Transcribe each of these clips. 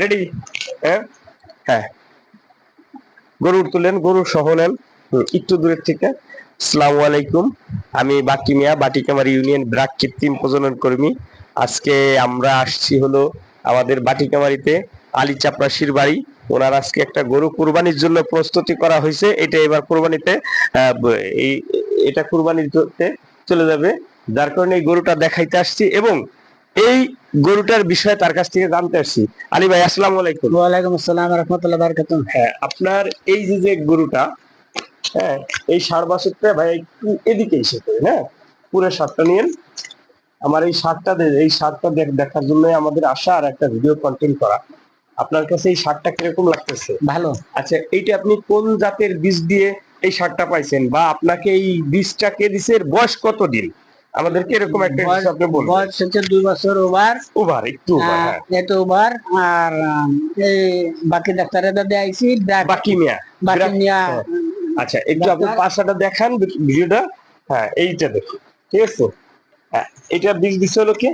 Ready হ্যাঁ? হ্যাঁ। গরুর তুলেন, গরুর সহ নেন। একটু দূরের থেকে। আসসালামু আলাইকুম। আমি বাকি মিয়া বাটিকামারি ইউনিয়ন ব্রাক কৃত্রিম প্রজনন কর্মী। আজকে আমরা আসছি হলো আমাদের বাটিকামারিতে আলী চাপরাশির বাড়ি। ওনার আজকে একটা গরু কুরবানির জন্য প্রস্তুতি করা হয়েছে। এটা এবার কুরবানিতে এটা কুরবানির করতে চলে যাবে। যার কারণে এই গরুটা দেখাইতে আসছি এবং এই গরুটার বিষয়ে তার কাছ থেকে জানতে আসছি। আলী ভাই আসসালাম আলাইকুম। ওয়ালাইকুম আসসালাম রহমতুল্লাহ বারকাতুম হ্যাঁ আপনার এই যে যে গরুটা হ্যাঁ এই ষাট বছরটা ভাই একটু এদিকে এসে করে হ্যাঁ পুরো শার্টটা নিয়েন। আমার এই দে- এই শার্টটা দেখার জন্য আমাদের আশা আর একটা ভিডিও কন্টেন্ট করা। আপনার কাছে এই শার্টটা কীরকম লাগতেছে? ভালো। আচ্ছা এইটা আপনি কোন জাতের বীজ দিয়ে এই শার্টটা পাইছেন? বা আপনাকে এই বীজটা কে দিছে? বয়স কত দিন আমাদেরকে এরকম একটা বয়স- আপনি বলবেন বয়স হচ্ছে দুই বছর ওভার। ওভার একটু over, হ্যাঁ এত ওভার। আর এই বাকি ডাক্তারের বাকি মিয়া বাকি হ্যাঁ। আচ্ছা একটু আপনি পাশাটা দেখান ভিডিওটা। হ্যাঁ এইটা দেখুন ঠিক আছে? হ্যাঁ এটা বীজ দিছে হলো কি?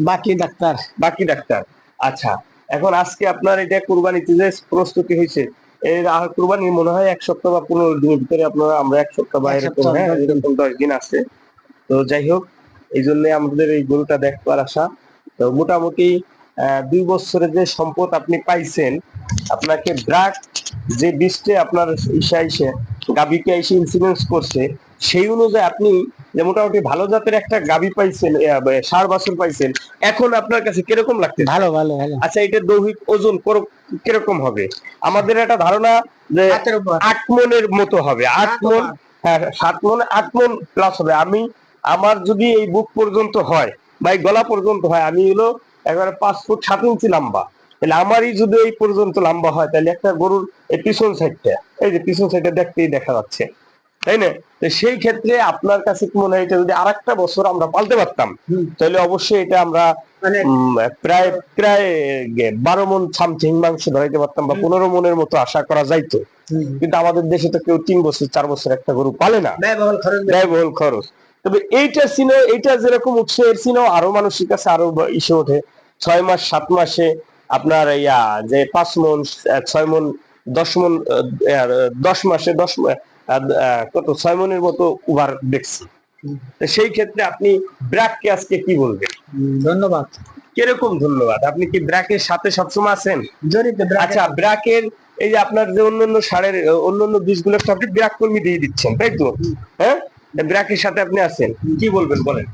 বাকি ডাক্তার। বাকি ডাক্তার। আচ্ছা এখন আজকে আপনার এটা কুরবানিতে যে প্রস্তুতি হয়েছে এর আর কুরবানি মনে হয় এক সপ্তাহ বা পনেরো দিনের ভিতরে আপনারা আমরা এক সপ্তাহ বা এরকম হ্যাঁ এরকম দশ দিন আছে। তো যাই হোক এই জন্য আমাদের এই গরুটা দেখবার আশা। তো মোটামুটি দুই বছরের যে সম্পদ আপনি পাইছেন আপনাকে ব্রাক যে বীজটা আপনার ইসা এসে গাবিকে এসে ইন্সুরেন্স করছে সেই অনুযায়ী আপনি যে মোটামুটি ভালো জাতের একটা গাবি পাইছেন ষাট বছর পাইছেন এখন আপনার কাছে কীরকম লাগছে ভালো ভালো ভালো। আচ্ছা এটা দৈহিক ওজন কীরকম হবে? আমাদের একটা ধারণা যে আট মনের মতো হবে। আট মন। হ্যাঁ সাত মন আট মন প্লাস হবে। আমি আমার যদি এই বুক পর্যন্ত হয় বা এই গলা পর্যন্ত হয় আমি হলো একেবারে পাঁচ ফুট সাত ইঞ্চি লম্বা। তাহলে আমারই যদি এই পর্যন্ত লম্বা হয় তাহলে একটা গরুর এই পিছন সাইডটা এই যে পিছন সাইডটা দেখতেই দেখা যাচ্ছে। তাই না? তো সেই ক্ষেত্রে আপনার কাছে কি মনে হয় এটা যদি আর একটা বছর আমরা পালতে পারতাম তাহলে অবশ্যই এটা আমরা মানে প্রায় প্রায় বারো মন সামথিং মাংস ধরাইতে পারতাম বা পনেরো মনের মতো আশা করা যাইতো। কিন্তু আমাদের দেশে তো কেউ তিন বছর চার বছর একটা গরু পালে না। ব্যয়বহুল খরচ। বেশি। ব্যয়বহুল খরচ। তবে এইটা সিনে এইটা যেরকম উঠছে এর সিনেও আরও মানুষের কাছে আরও ইসে ওঠে। ছয় মাস সাত মাসে আপনার ইয়া যে পাঁচ মন ছয় মন দশ মন দশ মাসে দশ কত ছয় মনের মতো উবার দেখছি। সেই ক্ষেত্রে আপনি ব্র্যাককে আজকে কি বলবেন? ধন্যবাদ। কীরকম ধন্যবাদ? আপনি কি ব্র্যাকের সাথে সবসময় আছেন। আচ্ছা ব্র্যাকের এই যে আপনার যে অন্যান্য সারের অন্যান্য বীজগুলো আপনি ব্র্যাক কর্মী দিয়ে দিচ্ছেন তাই তো? হ্যাঁ? ব্র্যাকের সাথে আপনি আছেন? কি বলবেন বলেন?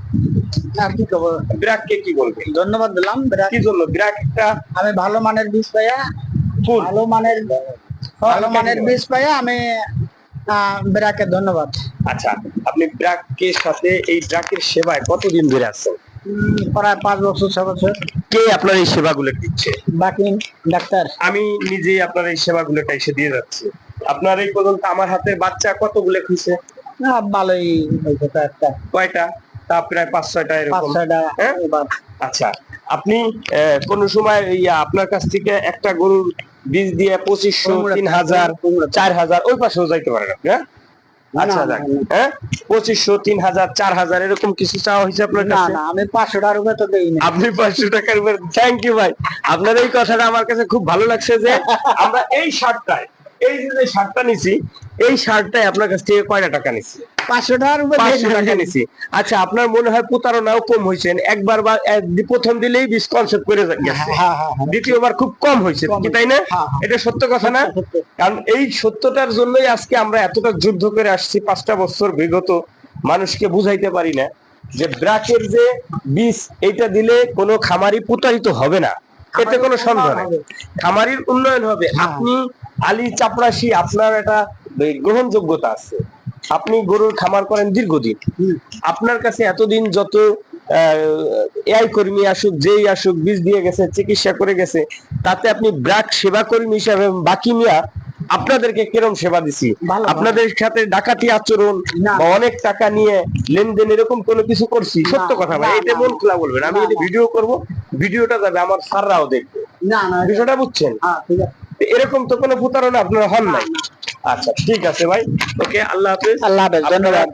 আর কি খবর ব্র্যাককে কি বলবেন? ধন্যবাদ দিলাম কি জন্য ব্র্যাক একটা আমি ভালো মানের বীজ পাইয়া ভালো মানের ভালো মানের বীজ পাইয়া আমি ব্রাকে ধন্যবাদ। আচ্ছা আপনি ব্র্যাকের সাথে এই ব্র্যাকের সেবায় কতদিন ধরে আছেন? প্রায় পাঁচ বছর ছ বছর। কে আপনার এই সেবাগুলো দিচ্ছে? বাকি ডাক্তার। আমি নিজেই আপনার এই সেবাগুলোটা এসে দিয়ে যাচ্ছি। আপনার এই পর্যন্ত আমার হাতের বাচ্চা কতগুলো খুঁজছে? ভালোই হয়েছে কয়টা? তা প্রায় পাঁচ ছয়টা এরকম। হ্যাঁ? আচ্ছা আপনি কোন সময় ইয়া আপনার কাছ থেকে একটা গরুর বীজ দিয়ে পঁচিশশো তিন হাজার চার হাজার ওই পাশেও যাইতে পারেন আপনি হ্যাঁ? আচ্ছা। হ্যাঁ? পঁচিশশো তিন হাজার চার হাজার এরকম কিছু চাওয়া হয়েছে আপনার কাছে? আমি পাঁচশো টাকার উপরে তো দেই না আপনি পাঁচশো টাকার উপর থ্যাংক ইউ ভাই। আপনার এই কথাটা আমার কাছে খুব ভালো লাগছে যে আমরা এই শার্টটায় এই যে শার্টটা নিছি এই শার্টটায় আপনার কাছ থেকে কয়টা টাকা নিছি? পাঁচশো টাকার উপরে পাঁচশো টাকা নিছি। আচ্ছা আপনার মনে হয় প্রতারণাও কম হয়েছেন একবার বা প্রথম দিলেই বিশ কনসেপ্ট করে গেছে। হ্যাঁ হ্যাঁ হ্যাঁ দ্বিতীয়বার খুব কম হয়েছে কি তাই না। এটা সত্য কথা না? কারণ এই সত্যটার জন্যই আজকে আমরা এতটা যুদ্ধ করে আসছি পাঁচটা বছর বিগত মানুষকে বুঝাইতে পারি না যে ব্রাকের যে বীজ এইটা দিলে কোনো খামারি প্রতারিত হবে না। এতে কোনো সন্দেহ নেই। খামারির উন্নয়ন হবে। আপনি আলী চাপরাশি আপনার একটা গ্রহণযোগ্যতা আছে। আপনি গরুর খামার করেন দীর্ঘদিন। আপনার কাছে এতদিন যত এআই কর্মী আসুক যেই আসুক বীজ দিয়ে গেছে চিকিৎসা করে গেছে তাতে আপনি ব্রাক সেবা কর্মী হিসাবে বাকি মিয়া আপনাদেরকে কিরম সেবা দিছি? আপনাদের সাথে ডাকাতি আচরণ বা অনেক টাকা নিয়ে লেনদেন এরকম কোনো কিছু করছি? সত্য কথা ভাই এটা মন খোলা বলবেন। আমি যদি ভিডিও করব ভিডিওটা যাবে আমার স্যাররাও দেখবে। না না বিষয়টা বুঝছেন? হ্যাঁ ঠিক আছে। তো এরকম তো কোনো প্রতারণা আপনারা হন নাই। আচ্ছা ঠিক আছে ভাই। ওকে আল্লাহ হাফেজ। আল্লাহ হাফেজ, ধন্যবাদ।